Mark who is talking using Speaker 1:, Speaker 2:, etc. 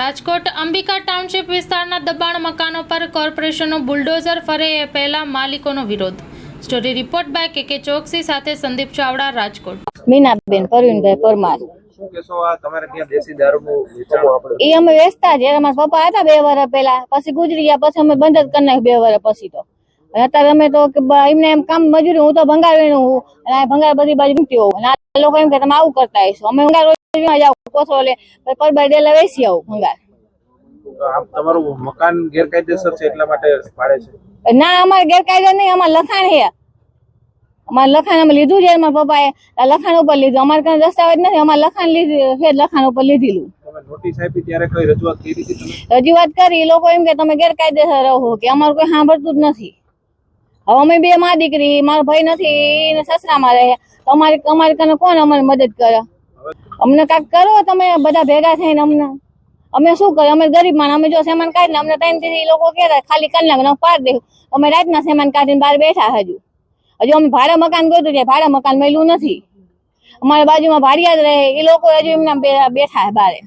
Speaker 1: Rajkot Ambika township વિસ્તારના દબાણ મકાનો પર કોર્પોરેશનનું બુલડોઝર ફરે એ પહેલા માલિકોનો વિરોધ. સ્ટોરી રિપોર્ટ બાય કે કે ચોકસી સાથે સંદીપ ચાવડા રાજકોટ.
Speaker 2: મીનાબેન પરવીનભાઈ પરમાર. એ અમે વેચતા જ અમારા પપ્પા હતા બે વર્ષ પહેલા પછી ગુજરી ગયા પછી અમે બંધ જ કરી નાખ્યું બે વર્ષ પછી તો. અત્યારે અમે તો એમને એમ કામ મજૂરી હું તો ભંગાર વેણું હું અને ભંગાર બધી બાજુ મૂકતી હોઉં. લોકો એમ કે તમે આવું કરતા હશો અમે ભંગાર રોજમાં જાવ કોથળો લે પછી પરબાર આવું ભંગાર
Speaker 3: તમારું મકાન ગેરકાયદેસર છે એટલા માટે પાડે છે?
Speaker 2: ના અમારે ગેરકાયદે નહીં અમારે લખાણ છે. અમારે લખાણ અમે લીધું છે મારા પપ્પાએ લખાણ ઉપર લીધું. અમારે કઈ દસ્તાવેજ નથી અમારે લખાણ લીધું છે લખાણ ઉપર લીધેલું.
Speaker 3: તમે નોટિસ આપી ત્યારે કઈ રજૂઆત કરી
Speaker 2: લોકો એમ કે તમે ગેરકાયદેસર રહો કે અમારું કોઈ સાંભળતું જ નથી. હવે અમે બે માં દીકરી મારો ભાઈ નથી સસરામાં રહે. અમારી અમારી કોણ અમારી મદદ કરે? અમને કાંઈક કરો તમે બધા ભેગા થઈને અમને. અમે શું કરીએ? અમે ગરીબ માણ અમે જો સેમાન કાઢીને અમને ત્રણથી લોકો કહેતા ખાલી કલાક નાખે પાર દે અમે રાતના સેમાન કાઢીને બહાર બેઠા હજુ. હજુ અમે ભાડા મકાન ગયું છે, ભાડા મકાન મળ્યું નથી. અમારા બાજુમાં ભાડિયા જ રહે એ લોકો હજુ એમના બેઠા છે બારે.